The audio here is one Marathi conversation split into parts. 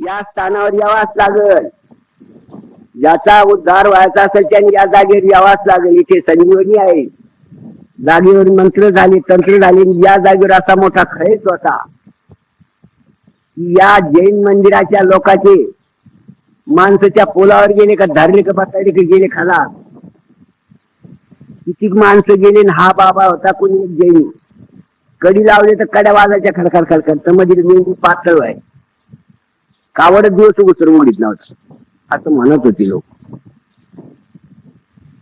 या स्थानावर यावाच लागल. ज्याचा उद्धार व्हायचा असेल त्याने या जागेवर यावाच लागेल. इथे संजीवनी आहे. जागेवर मंत्र झाले तंत्र झाले आणि या जागेवर असा मोठा खैस होता. या जैन मंदिराच्या लोकांचे माणसाच्या पोलावर गेले का धरले का बसायले गेले खाला. किती माणसं गेले हा बाबा होता कोणी? एक जैन. कडी लावले तर कड्या वाजायच्या खडखड खडखड तर मध्ये मेंदू पातळ आहे कावडत दिवस उचलून उडीत नव्हता. असं म्हणत होती लोक.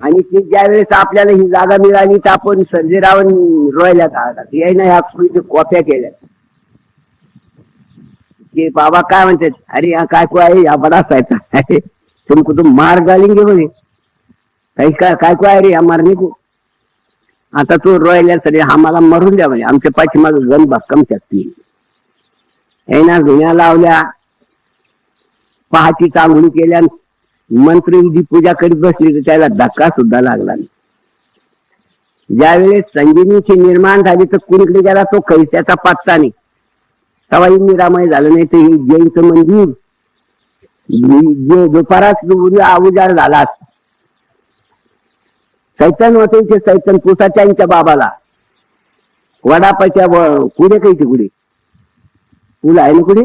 आणि ती ज्या वेळेस आपल्याला ही जागा मिळाली तर आपण सर्जेरावण रोयला आहात यायना ह्या सुईच्या कॉप्या केल्या. की बाबा काय म्हणतात? अरे हा काय को आहे? या बडा असायचा तुमको तो मार गालेंगे म्हणे. काही काय काय को आहे रे? हा मारणे को आता तो रोयल्या सरे आम्हाला मरून द्या म्हणजे आमच्या पाठीमाग गण भक्कम शक्ती यायना ना धुण्या लावल्या. पहाटी चांगली केल्या मंत्री पूजा करीत बसली तर त्याला धक्का सुद्धा लागला नाही. ज्यावेळेस संजीवनीची निर्माण झाली तर कुणीकडे गेला तो कैस्याचा पत्ता नाही. तेव्हा निरामय झालं नाही तर हे जैनचं मंदिर जे दुपारात उजाड झाला सैतन होते ते सैतान पुसाच्या बाबाला. वडापाच्या कुठे काही कुठे तुला आहे ना कुठे?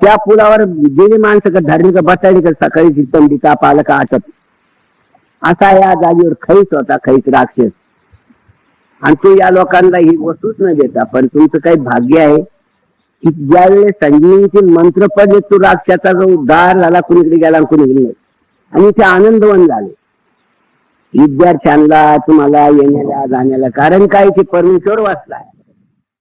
त्या पुलावर गेली माणसं का धरली का बसायली का सकाळी चित्तंडी ताप आलं का आटत. असा या जागेवर खैच होता खैच राक्षस. आणि तो या लोकांना ही वस्तूच न देता पण तुमचं काही भाग्य आहे की ज्यावेळेस संजीवनीचे मंत्र पडले तो राक्षसाचा जो उद्धार झाला कुणीकडे गेला आणि कुणीकडे नाही. आणि ते आनंदवन झाले. विद्यार्थ्यांना तुम्हाला येण्याला जाण्याला कारण काय? ते परमेश्वर वाचलाय